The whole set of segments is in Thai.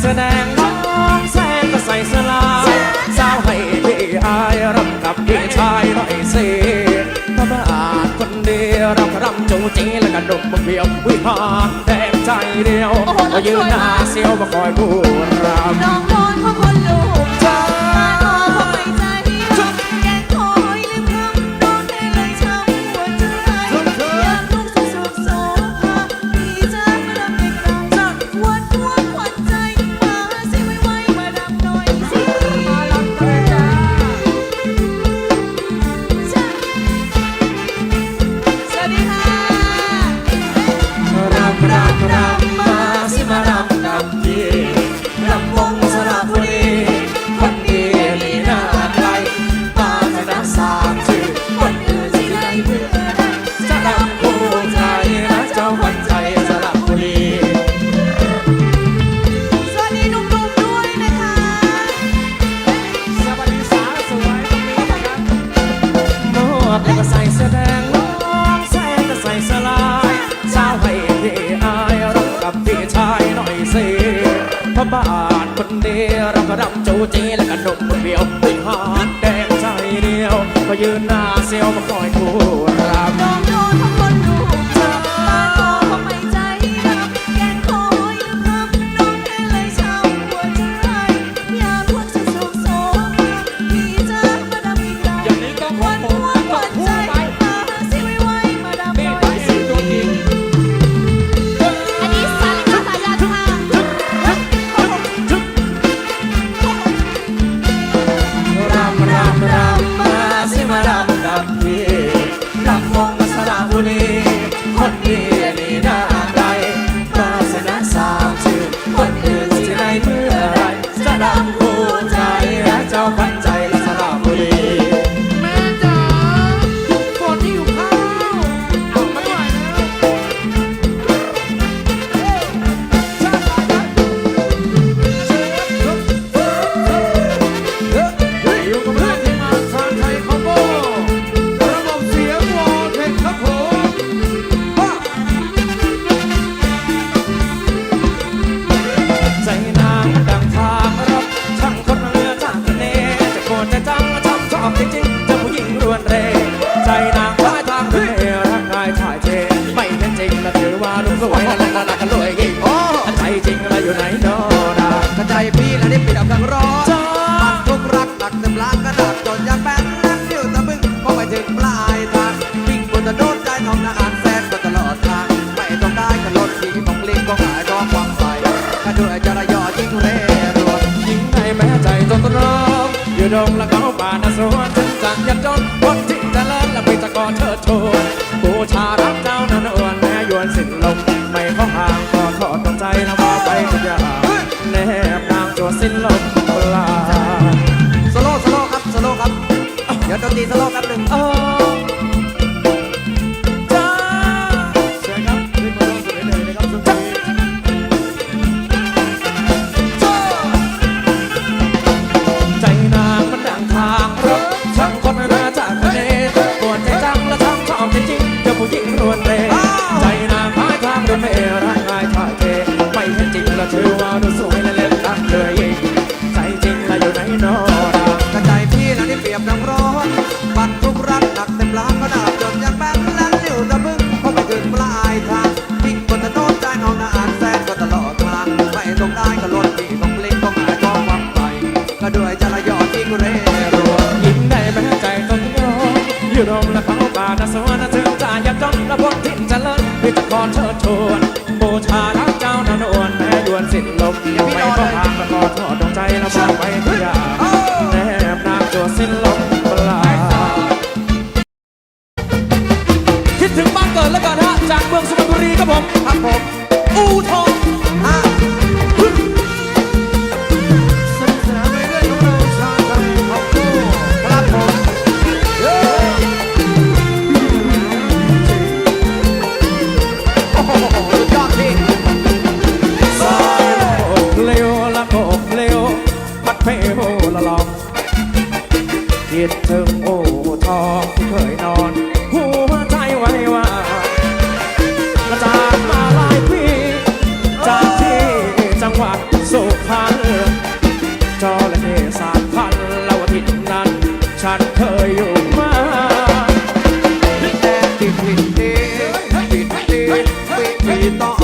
เสื้อดงน้องแซ่ก็ใส่เสลาสาวให้พี่อายรำกับพี่ชายหน่อยสิพระบาทคนเดียวรำรำจูจีแล้วก็ดมบักเบียววิพากแดงใจเดียวก็ยืนหน้าเสียวมาคอยพูดรำน้องโดนพราะคนลู บ้านคนเดียวรำก็รำโจเจและกันดมคนเดียวไปหาดแดงใจเดียว ก็ยืนหน้าเซียวมาคอยคู่รำ สิ้นลบยังไม่ต้องหาแล้วก็ทอดดวงใจแล้วบอกไปทุกอย่าง ดถึงโอ้ทองที่เคยนอน หัวใจไว้ว่าจากมาหลายปีจากที่จังหวัดสุพรรณจอระเข้สามพันแล้วอาทิตย์นั้น ฉันเคยอยู่มาแต่ติดติดติดติดติดติดต่อ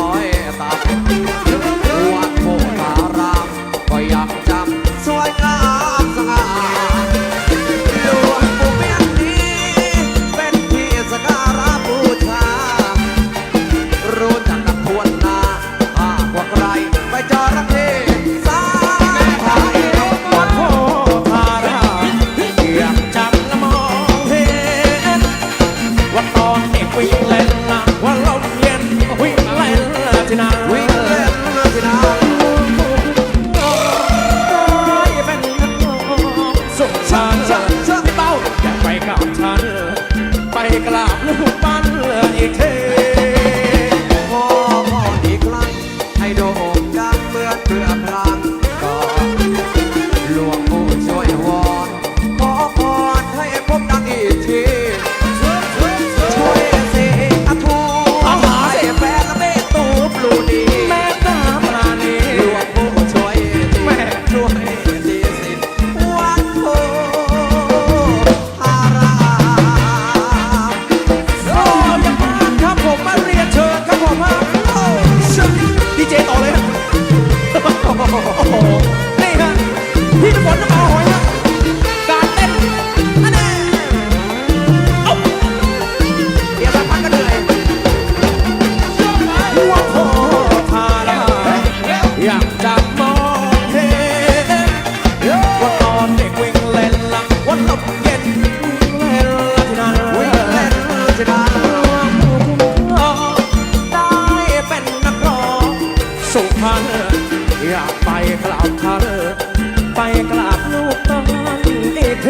ว่าลมเย็นวิ่งไล่ลาที่นา พันอยากไปกราบท่านไปกราบลูกตาลที่เท